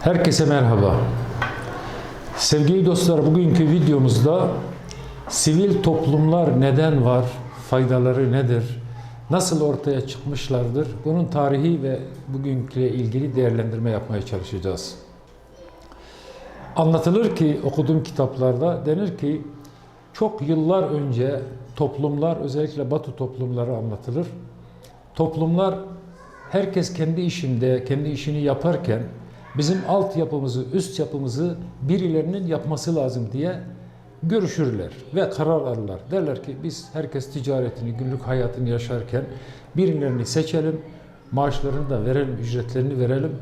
Herkese merhaba. Sevgili dostlar, bugünkü videomuzda sivil toplumlar neden var, faydaları nedir, nasıl ortaya çıkmışlardır, bunun tarihi ve bugünküyle ilgili değerlendirme yapmaya çalışacağız. Anlatılır ki okuduğum kitaplarda denir ki çok yıllar önce toplumlar özellikle Batı toplumları anlatılır. Toplumlar herkes kendi işinde, kendi işini yaparken bizim altyapımızı, üst yapımızı birilerinin yapması lazım diye görüşürler ve karar alırlar. Derler ki biz herkes ticaretini, günlük hayatını yaşarken birilerini seçelim, maaşlarını da verelim, ücretlerini verelim.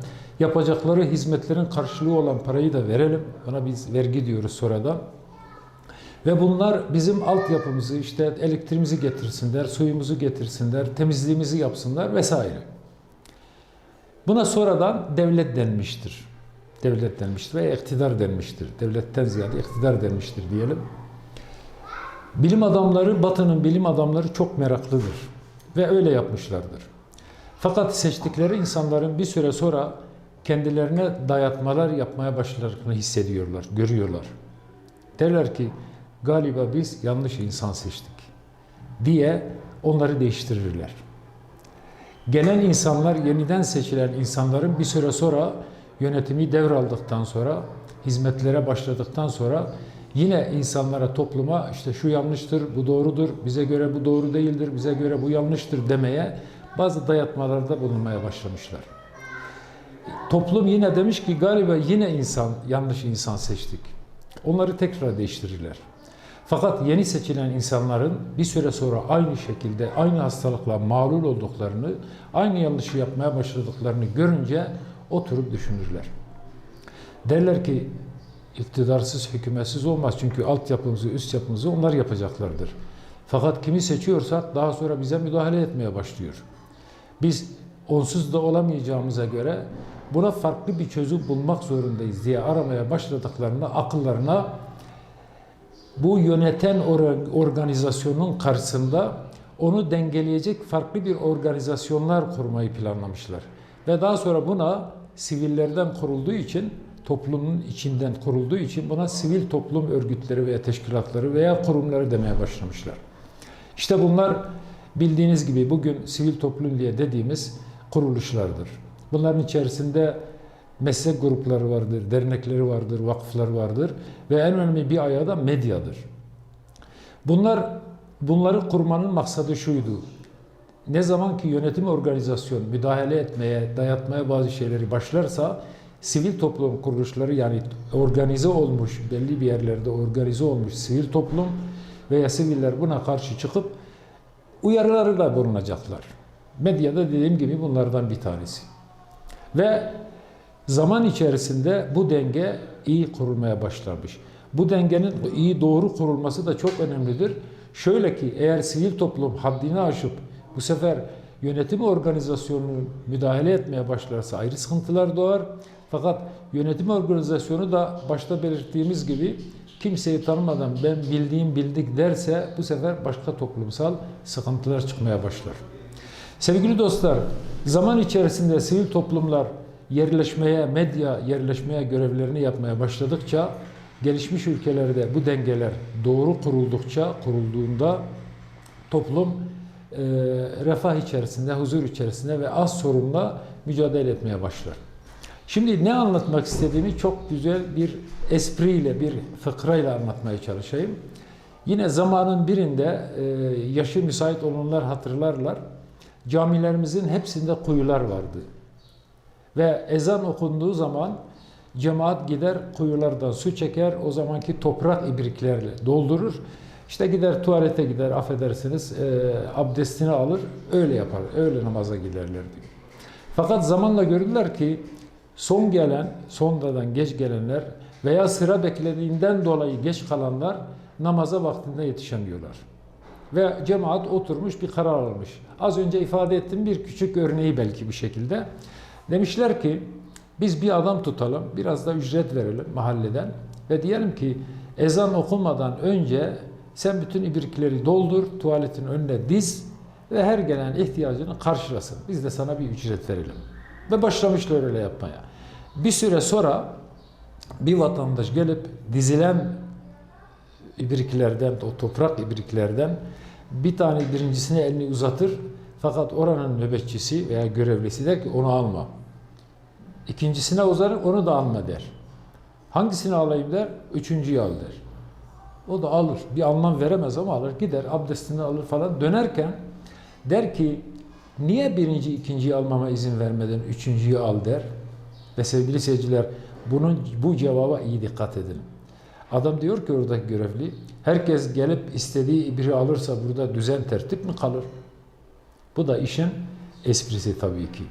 Yapacakları hizmetlerin karşılığı olan parayı da verelim. Buna biz vergi diyoruz sonradan. Ve bunlar bizim altyapımızı işte elektriğimizi getirsinler, suyumuzu getirsinler, temizliğimizi yapsınlar vesaire. Buna sonradan devlet denmiştir. Devlet denmiştir veya iktidar denmiştir. Devletten ziyade iktidar denmiştir diyelim. Bilim adamları, Batı'nın bilim adamları çok meraklıdır. Ve öyle yapmışlardır. Fakat seçtikleri insanların bir süre sonra kendilerine dayatmalar yapmaya başladıklarını hissediyorlar, görüyorlar. Derler ki galiba biz yanlış insan seçtik diye onları değiştirirler. Gelen insanlar, yeniden seçilen insanların bir süre sonra yönetimi devraldıktan sonra, hizmetlere başladıktan sonra yine insanlara, topluma işte şu yanlıştır, bu doğrudur, bize göre bu doğru değildir, bize göre bu yanlıştır demeye bazı dayatmalarda bulunmaya başlamışlar. Toplum yine demiş ki galiba yine insan, yanlış insan seçtik. Onları tekrar değiştirirler. Fakat yeni seçilen insanların bir süre sonra aynı şekilde aynı hastalıkla mağlul olduklarını, aynı yanlışı yapmaya başladıklarını görünce oturup düşünürler. Derler ki iktidarsız, hükümetsiz olmaz. Çünkü altyapımızı, üst yapımızı onlar yapacaklardır. Fakat kimi seçiyorsak daha sonra bize müdahale etmeye başlıyor. Biz onsuz da olamayacağımıza göre buna farklı bir çözüm bulmak zorundayız diye aramaya başladıklarında akıllarına bu yöneten organizasyonun karşısında onu dengeleyecek farklı bir organizasyonlar kurmayı planlamışlar. Ve daha sonra buna sivillerden kurulduğu için, toplumun içinden kurulduğu için buna sivil toplum örgütleri veya teşkilatları veya kurumları demeye başlamışlar. İşte bunlar bildiğiniz gibi bugün sivil toplum diye dediğimiz kuruluşlardır. Bunların içerisinde meslek grupları vardır, dernekleri vardır, vakıflar vardır ve en önemli bir ayağı da medyadır. Bunlar bunları kurmanın maksadı şuydu. Ne zaman ki yönetim organizasyon müdahale etmeye, dayatmaya bazı şeyleri başlarsa sivil toplum kuruluşları yani organize olmuş, belli bir yerlerde organize olmuş sivil toplum veya siviller buna karşı çıkıp uyarılarıyla bulunacaklar. Medyada dediğim gibi bunlardan bir tanesi. Ve zaman içerisinde bu denge iyi kurulmaya başlamış. Bu dengenin iyi doğru kurulması da çok önemlidir. Şöyle ki eğer sivil toplum haddini aşıp bu sefer yönetim organizasyonunu müdahale etmeye başlarsa ayrı sıkıntılar doğar. Fakat yönetim organizasyonu da başta belirttiğimiz gibi kimseyi tanımadan ben bildiğim bildik derse bu sefer başka toplumsal sıkıntılar çıkmaya başlar. Sevgili dostlar, zaman içerisinde sivil toplumlar yerleşmeye, medya yerleşmeye görevlerini yapmaya başladıkça gelişmiş ülkelerde bu dengeler doğru kuruldukça, kurulduğunda toplum e, refah içerisinde, huzur içerisinde ve az sorunla mücadele etmeye başlar. Şimdi ne anlatmak istediğimi çok güzel bir espriyle, bir fıkrayla anlatmaya çalışayım. Yine zamanın birinde e, yaşı müsait olanlar hatırlarlar. Camilerimizin hepsinde kuyular vardı. Ve ezan okunduğu zaman cemaat gider kuyulardan su çeker. O zamanki toprak ibriklerle doldurur. İşte gider tuvalete gider affedersiniz e, abdestini alır öyle yapar. Öyle namaza giderlerdi. Fakat zamanla gördüler ki son gelen, sonradan geç gelenler veya sıra beklediğinden dolayı geç kalanlar namaza vaktinde yetişemiyorlar. Ve cemaat oturmuş bir karar almış. Az önce ifade ettiğim bir küçük örneği belki bu şekilde. Demişler ki biz bir adam tutalım, biraz da ücret verelim mahalleden ve diyelim ki ezan okunmadan önce sen bütün ibrikleri doldur, tuvaletin önüne diz ve her gelen ihtiyacını karşılasın. Biz de sana bir ücret verelim. Ve başlamışlar öyle yapmaya. Bir süre sonra bir vatandaş gelip dizilen ibriklerden, o toprak ibriklerden bir tane birincisine elini uzatır. Fakat oranın nöbetçisi veya görevlisi der ki onu alma. İkincisine uzanır onu da alma der. Hangisini alayım der? Üçüncüyü al der. O da alır. Bir anlam veremez ama alır. Gider abdestini alır falan. Dönerken der ki niye birinci, ikinciyi almama izin vermeden üçüncüyü al der. Ve sevgili seyirciler bunun bu cevaba iyi dikkat edin. Adam diyor ki oradaki görevli herkes gelip istediği biri alırsa burada düzen tertip mi kalır? Bu da işin esprisi tabii ki.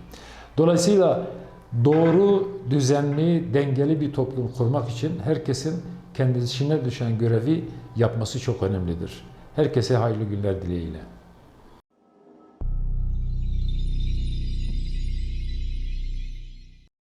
Dolayısıyla doğru, düzenli, dengeli bir toplum kurmak için herkesin kendisine düşen görevi yapması çok önemlidir. Herkese hayırlı günler dileğiyle.